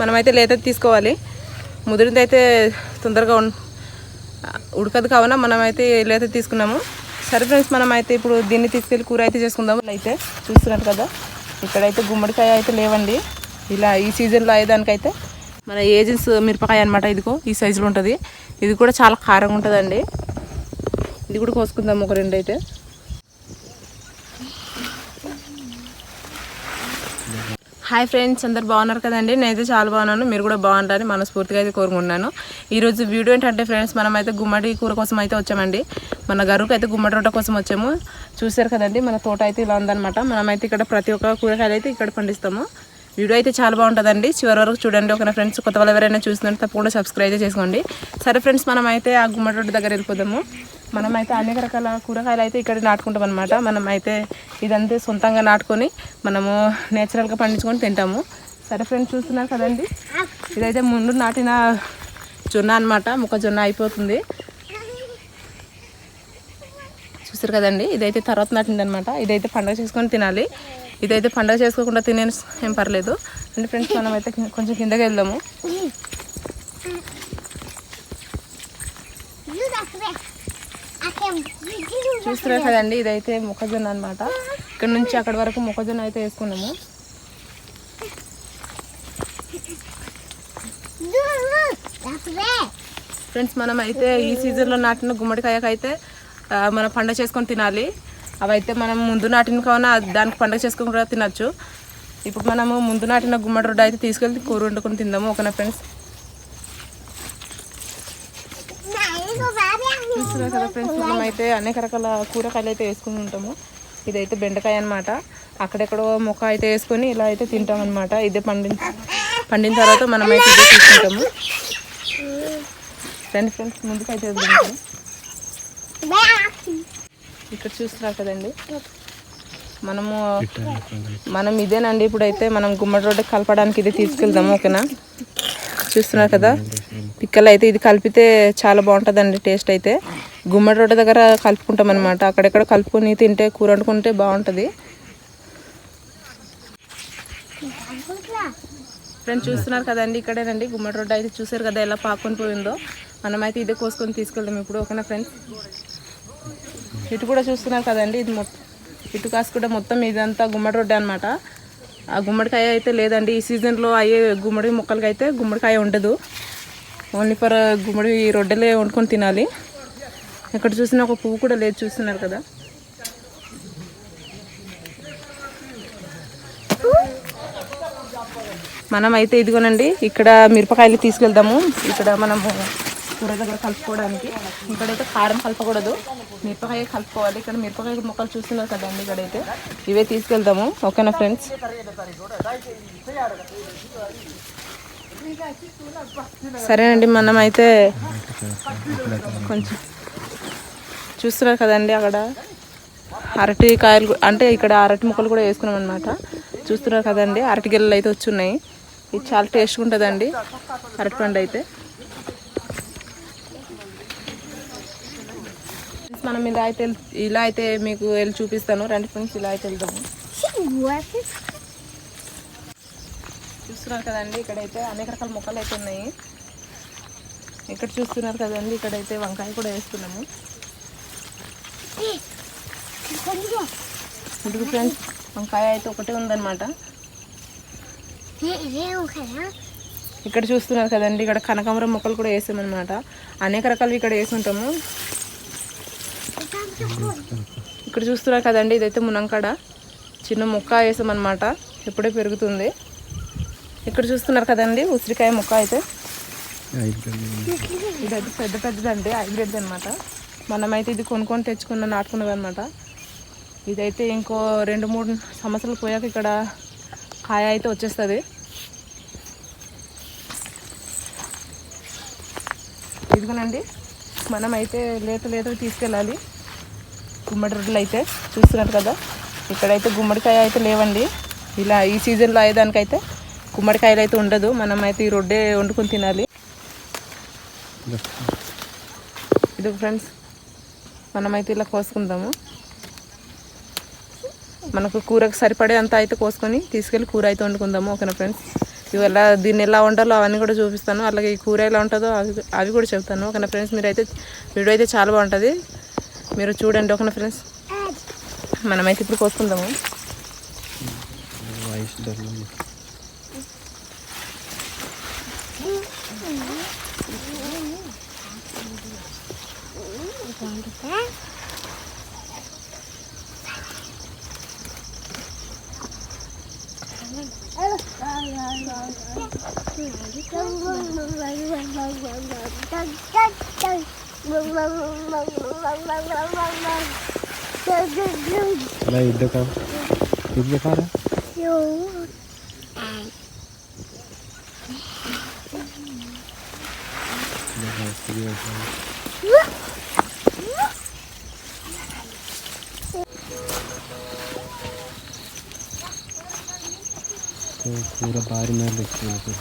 మనమైతే లేత తీసుకోవాలి. ముదిరింది అయితే తొందరగా ఉడకదు కావున మనమైతే లేత తీసుకున్నాము. సరే ఫ్రెండ్స్ మనమైతే ఇప్పుడు దీన్ని తీసుకెళ్ళి కూర అయితే చేసుకుందాము అయితే చూస్తున్నారు కదా ఇక్కడైతే గుమ్మడికాయ అయితే లేవండి. ఇలా ఈ సీజన్లో అయ్యేదానికైతే మన ఏజెన్స్ మిరపకాయ అనమాట ఇదిగో ఈ సైజులో ఉంటుంది. ఇది కూడా చాలా కారంగా ఉంటుందండి. ఇది కూడా కోసుకుందాము ఒక రెండు అయితే హాయ్ ఫ్రెండ్స్ అందరు బాగున్నారు కదండి? నేనైతే చాలా బాగున్నాను. మీరు కూడా బాగుంటారని మనస్ఫూర్తిగా అయితే కోరుకుంటున్నాను. ఈరోజు వీడియో ఏంటంటే ఫ్రెండ్స్ మనం అయితే గుమ్మడి కూర కోసం అయితే వచ్చామండి. మన గరువుకి అయితే గుమ్మడి రొట్ట కోసం వచ్చాము. చూసారు కదండి మన తోట అయితే ఇలా ఉందన్నమాట. మనమైతే ఇక్కడ ప్రతి ఒక్క కూరగాయలు అయితే ఇక్కడ పండిస్తాము. వీడియో అయితే చాలా బాగుంటుందండి. చివరి వరకు చూడండి. ఒక ఫ్రెండ్స్ కొత్త వాళ్ళు ఎవరైనా చూస్తుంటే తప్పకుండా సబ్స్క్రైబ్ చేసుకోండి. సరే ఫ్రెండ్స్ మనం అయితే ఆ గుమ్మడి రోడ్డు దగ్గర వెళ్ళిపోదాము. మనం అయితే అనేక రకాల కూరగాయలు అయితే ఇక్కడ నాటుకుంటాం అనమాట మనం అయితే ఇదంతా సొంతంగా నాటుకొని మనము నేచురల్గా పండించుకొని తింటాము. సరే ఫ్రెండ్స్ చూస్తున్నారు కదండి? ఇదైతే ముందు నాటిన జొన్న అనమాట మొక్కజొన్న అయిపోతుంది. చూసారు కదండి? ఇదైతే తర్వాత నాటింది అనమాట ఇదైతే పండగ చేసుకొని తినాలి. ఇదైతే పండగ చేసుకోకుండా తినే ఏం పర్లేదు. అంటే ఫ్రెండ్స్ మనం అయితే కొంచెం కిందకి వెళ్దాము. చూస్తున్నారు కదండి ఇదైతే మొక్కజొన్న అనమాట ఇక్కడ నుంచి అక్కడ వరకు మొక్కజొన్న అయితే వేసుకున్నాము. ఫ్రెండ్స్ మనం అయితే ఈ సీజన్లో నాటిన గుమ్మడికాయకైతే మనం పండగ చేసుకొని తినాలి. అవైతే మనం ముందు నాటిన కావున దానికి పండగ చేసుకొని కూడా తినచ్చు. ఇప్పుడు మనము ముందు నాటిన గుమ్మడి రొడ్డు అయితే తీసుకెళ్ళి కూర వండుకొని తిందాము ఓకేనా ఫ్రెండ్స్? చూస్తున్నారు కదా ఫ్రెండ్స్ మనం అయితే అనేక రకాల కూరగాయలు అయితే వేసుకుని ఉంటాము. ఇదైతే బెండకాయ అనమాట అక్కడెక్కడో మొక్క అయితే వేసుకొని ఇలా అయితే తింటాం అనమాట ఇదే పండిన పండిన తర్వాత మనం అయితే ఇదే తీసుకుంటాము. రండి ఫ్రెండ్స్ ముందుకు అయితే ఇక్కడ చూస్తున్నారు కదండి. మనము మనం ఇదేనండి. ఇప్పుడైతే మనం గుమ్మడి రోడ్డు కలపడానికి ఇది తీసుకెళ్దాము ఓకేనా? చూస్తున్నారు కదా? పిక్కలు అయితే ఇది కలిపితే చాలా బాగుంటుందండి టేస్ట్ అయితే. గుమ్మడి రోడ్డు దగ్గర కలుపుకుంటాం అనమాట అక్కడెక్కడ కలుపుకొని తింటే కూర వండుకుంటే బాగుంటుంది. ఫ్రెండ్స్ చూస్తున్నారు కదండి ఇక్కడేనండి గుమ్మడి రోడ్డు అయితే చూసారు కదా ఎలా పాకొని పోయిందో. మనమైతే ఇదే కోసుకొని తీసుకెళ్దాం ఇప్పుడు ఓకేనా ఫ్రెండ్స్? ఇటు కూడా చూస్తున్నారు కదండి ఇది మొత్తం ఇటు కాసు కూడా మొత్తం ఇదంతా గుమ్మడి రోడ్డు అనమాట ఆ గుమ్మడికాయ అయితే లేదండి ఈ సీజన్లో అయ్యే గుమ్మడి మొక్కలకి అయితే గుమ్మడికాయ ఉండదు. ఓన్లీ ఫర్ గుమ్మడి రొట్టెలే వండుకొని తినాలి. ఇక్కడ చూసిన ఒక పువ్వు కూడా లేదు చూస్తున్నారు కదా. మనం అయితే ఇదిగోనండి ఇక్కడ మిరపకాయలు తీసుకెళ్దాము. ఇక్కడ మనము కూర దగ్గర కలుపుకోవడానికి. ఇక్కడైతే కారం కలపకూడదు. మిరపకాయ కలుపుకోవాలి. ఇక్కడ మిరపకాయ మొక్కలు చూస్తున్నారు కదండి ఇక్కడైతే. ఇవే తీసుకెళ్దాము. ఓకేనా ఫ్రెండ్స్? సరేనండి మనం అయితే కొంచెం చూస్తున్నారు కదండి అక్కడ. అరటి కాయలు అంటే ఇక్కడ అరటి ముక్కలు కూడా వేసుకున్నాం అనమాట చూస్తున్నారు కదండి అరటి గిల్లలు అయితే వచ్చున్నాయి. ఇది చాలా టేస్ట్గా ఉంటుందండి అరటి పండు అయితే. మనం ఇలా అయితే ఇలా అయితే మీకు వెళ్ళి చూపిస్తాను. రండి ఫ్రెండ్స్ ఇలా అయితే వెళ్దాము. చూస్తున్నారు కదండి ఇక్కడైతే అనేక రకాల మొక్కలు అయితే ఉన్నాయి. ఇక్కడ చూస్తున్నారు కదండి ఇక్కడైతే వంకాయ కూడా వేస్తున్నాము ఇదిగో ఫ్రెండ్స్ వంకాయ అయితే ఒకటే ఉందన్నమాట. ఇక్కడ చూస్తున్నారు కదండి ఇక్కడ కనకాంబరం మొక్కలు కూడా వేసామన్నమాట. అనేక రకాలు ఇక్కడ వేసి ఉంటాము ఇక్కడ చూస్తున్నారు కదండి ఇదైతే మునంకాడ చిన్న మొక్క వేసామన్నమాట ఇప్పుడే పెరుగుతుంది. ఇక్కడ చూస్తున్నారు కదండి ఉసిరికాయ మొక్క అయితే. ఇదైతే పెద్ద పెద్దదండి హైబ్రిడ్ అనమాట మనమైతే ఇది కొనుక్కొని తెచ్చుకున్న నాటుకున్నది అనమాట ఇదైతే ఇంకో రెండు మూడు సంవత్సరాలు పోయాక ఇక్కడ కాయ అయితే వచ్చేస్తుంది. ఇదిగోనండి మనమైతే లేత లేత తీసుకెళ్ళాలి. గుమ్మడి రొట్టెలు అయితే చూస్తున్నారు కదా ఇక్కడైతే గుమ్మడికాయ అయితే లేవండి. ఇలా ఈ సీజన్లో అయ్యేదానికైతే గుమ్మడికాయలు అయితే ఉండదు. మనం అయితే ఈ రొడ్డే వండుకొని తినాలి. ఇది ఫ్రెండ్స్ మనమైతే ఇలా కోసుకుందాము. మనకు కూరకు సరిపడే అంత అయితే కోసుకొని తీసుకెళ్ళి కూర అయితే వండుకుందాము ఓకేనా ఫ్రెండ్స్? ఇవాళ దీన్ని ఎలా వండాలో అవన్నీ కూడా చూపిస్తాను. అలాగే ఈ కూర ఎలా ఉంటుందో అవి అవి కూడా చెప్తాను ఓకేనా ఫ్రెండ్స్? మీరైతే వీడియో అయితే చాలా బాగుంటుంది. మీరు చూడండి ఓకేనా ఫ్రెండ్స్? మనమైతే ఇప్పుడు కోసుకుందాము. đây được không? Được chưa phát đó? Được. Được rồi, được rồi. కారా కూర భారీ మేలు వచ్చింది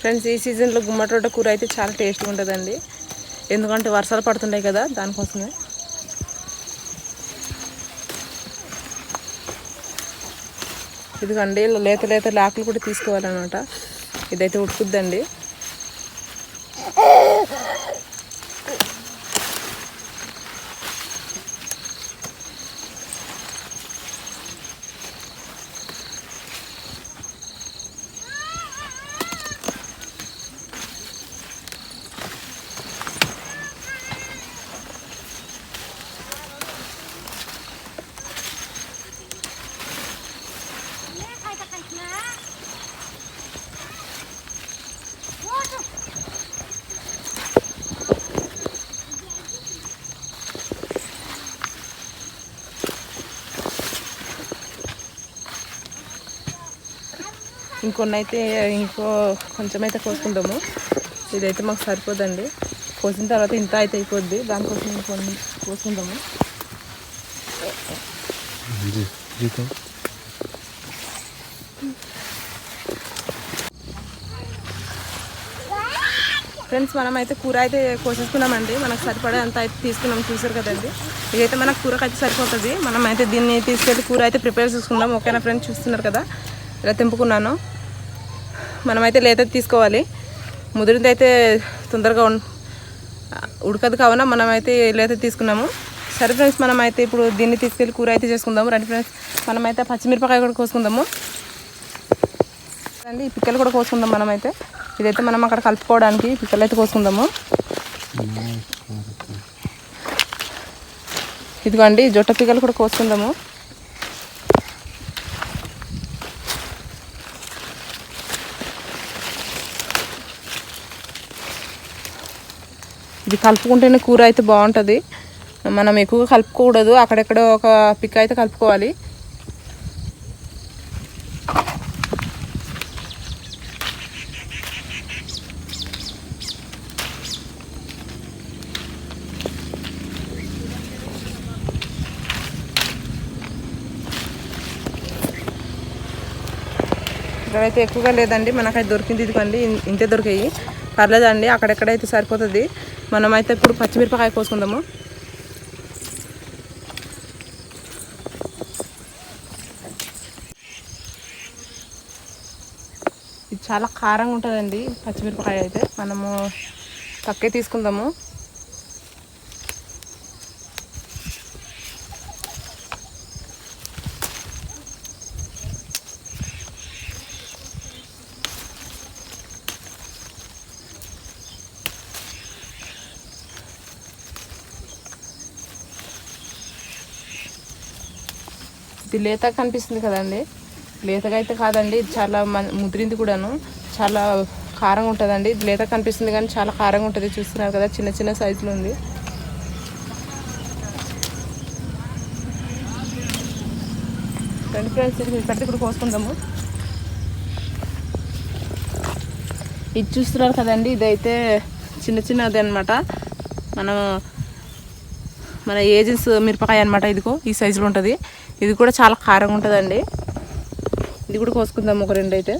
ఫ్రెండ్స్ ఈ సీజన్లో గుమ్మటోట కూర అయితే చాలా టేస్ట్గా ఉంటుందండి. ఎందుకంటే వర్షాలు పడుతుంటాయి కదా దానికోసమే. ఇదిగండి లేత లేత లాకులు కూడా తీసుకోవాలన్నమాట. ఇదైతే ఉడుకుద్దండి. ఇంకొన్ని అయితే ఇంకో కొంచెం అయితే కోసుకుంటాము ఇదైతే మాకు సరిపోదండి. కోసిన తర్వాత ఇంత అయితే అయిపోద్ది. దానికోసం ఇంకొన్ని కోసుకుంటాము ఫ్రెండ్స్ మనం అయితే కూర అయితే కోసేసుకున్నామండి. మనకు సరిపడే అంత అయితే తీసుకున్నాం. చూసారు కదండి. ఇదైతే మనకు కూరకు అయితే సరిపోతుంది. మనం అయితే దీన్ని తీసుకెళ్ళి కూర అయితే ప్రిపేర్ చేసుకుందాం. ఓకేనా ఫ్రెండ్స్? చూస్తున్నారు కదా. ఇలా తెంపుకున్నాను. మనమైతే లేత తీసుకోవాలి. ముదిరింది అయితే తొందరగా ఉడకదు కావున మనమైతే లేత తీసుకున్నాము. సరే ఫ్రెండ్స్ మనమైతే ఇప్పుడు దీన్ని తీసుకెళ్ళి కూర అయితే చేసుకుందాము. రండి ఫ్రెండ్స్ మనమైతే పచ్చిమిరపకాయ కూడా కోసుకుందాము. అండి ఈ పిక్కలు కూడా కోసుకుందాం మనమైతే. ఇదైతే మనం అక్కడ కలుపుకోవడానికి పిక్కలు అయితే కోసుకుందాము. ఇదిగోండి జొట్ట పిక్కలు కూడా కోసుకుందాము. ఇది కలుపుకుంటేనే కూర అయితే బాగుంటుంది. మనం ఎక్కువగా కలుపుకోకూడదు. అక్కడెక్కడ ఒక పిక్ అయితే కలుపుకోవాలి. ఇక్కడైతే ఎక్కువగా లేదండి. మనకైతే దొరికింది ఇదిగోండి. ఇంతే దొరికాయి. పర్లేదండి. అక్కడెక్కడైతే సరిపోతుంది. మనమైతే ఇప్పుడు పచ్చిమిరపకాయ కోసుకుందాము. ఇది చాలా కారంగా ఉంటుందండి పచ్చిమిరపకాయ అయితే. మనము తక్కే తీసుకుందాము. ఇది లేతగా కనిపిస్తుంది కదండి. లేతగా అయితే కాదండి ఇది చాలా మన- ముదిరింది కూడాను. చాలా కారంగా ఉంటుందండి. ఇది లేత కనిపిస్తుంది కానీ చాలా కారంగా ఉంటుంది. చూస్తున్నారు కదా చిన్న చిన్న సైజులో ఉంది. రెండు ఫ్రెండ్స్ ఇది పెట్టి ఇప్పుడు కోసుకుందాము. ఇది చూస్తున్నారు కదండి ఇదైతే చిన్న చిన్నది అనమాట మనం మన ఏజెన్స్ మిరపకాయ అనమాట ఇదిగో ఈ సైజులో ఉంటుంది. ఇది కూడా చాలా కారంగా ఉంటుందండి. ఇది కూడా కోసుకుందాం ఒక రెండు అయితే